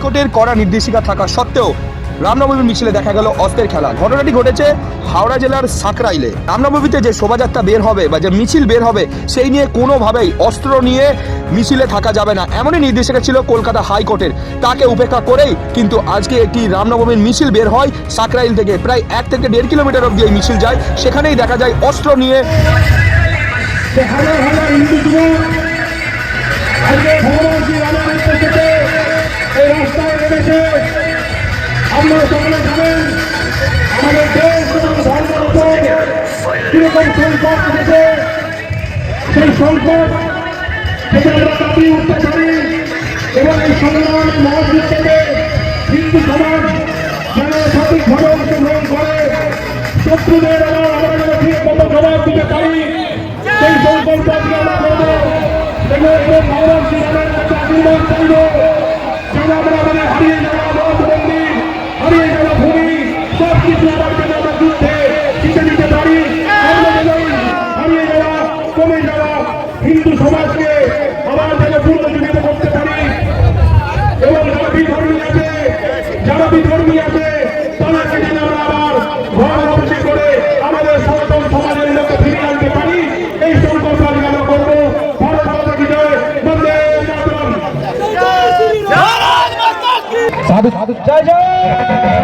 হাইকোর্টের কড়া নির্দেশিকা থাকা সত্ত্বেও রামনবমীর মিছিলে দেখা গেল অস্ত্রের খেলা। ঘটনাটি ঘটেছে হাওড়া জেলার সাঁকরাইলে। রামনবমীতে যে শোভাযাত্রা বের হবে বা যে মিছিল বের হবে, সেই নিয়ে কোনোভাবেই অস্ত্র নিয়ে মিছিলে থাকা যাবে না। এমনই নির্দেশিকা ছিল কলকাতা হাইকোর্টের। তাকে উপেক্ষা করেই কিন্তু আজকে একটি রামনবমীর মিছিল বের হয় সাঁকরাইল থেকে। প্রায় এক থেকে দেড় কিলোমিটার অব্দি এই মিছিল যায়। সেখানেই দেখা যায় অস্ত্র নিয়ে রাস্তায় নেমেছে আপনারা সকলে জানেন আমাদের দেশ এবং ধর্মের উপর কীরকম সংকট এসেছে সেই সংকট থেকে আমরা কাটিয়ে উঠতে পারি এবং এই সংগ্রামের মহাযুদ্ধ থেকে হিন্দু আমরা আমরা করব হিন্দু সমাজকে আবার যেন পুনর্জীবিত করতে পারি এবং যারা বিধর্মী আছে যারা বিধর্মী আছে আমরা আবার ঘর বন্দি করে আমাদের সনাতন সমাজের মধ্যে ফিরিয়ে আনতে পারি এই সংকল্প আজকে আমরা করব ভারত মাতা কি জয়। বন্দে মাতরম সাধু সাধু জয়। জয়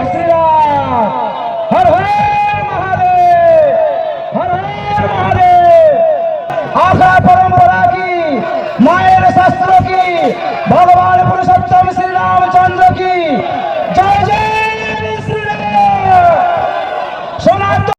শ্রীরাম। आशा परंपरा की, मायर शस्त्र की, भगवान पुरुषोत्तम श्री रामचंद्र की। जय जय श्री राम। सुना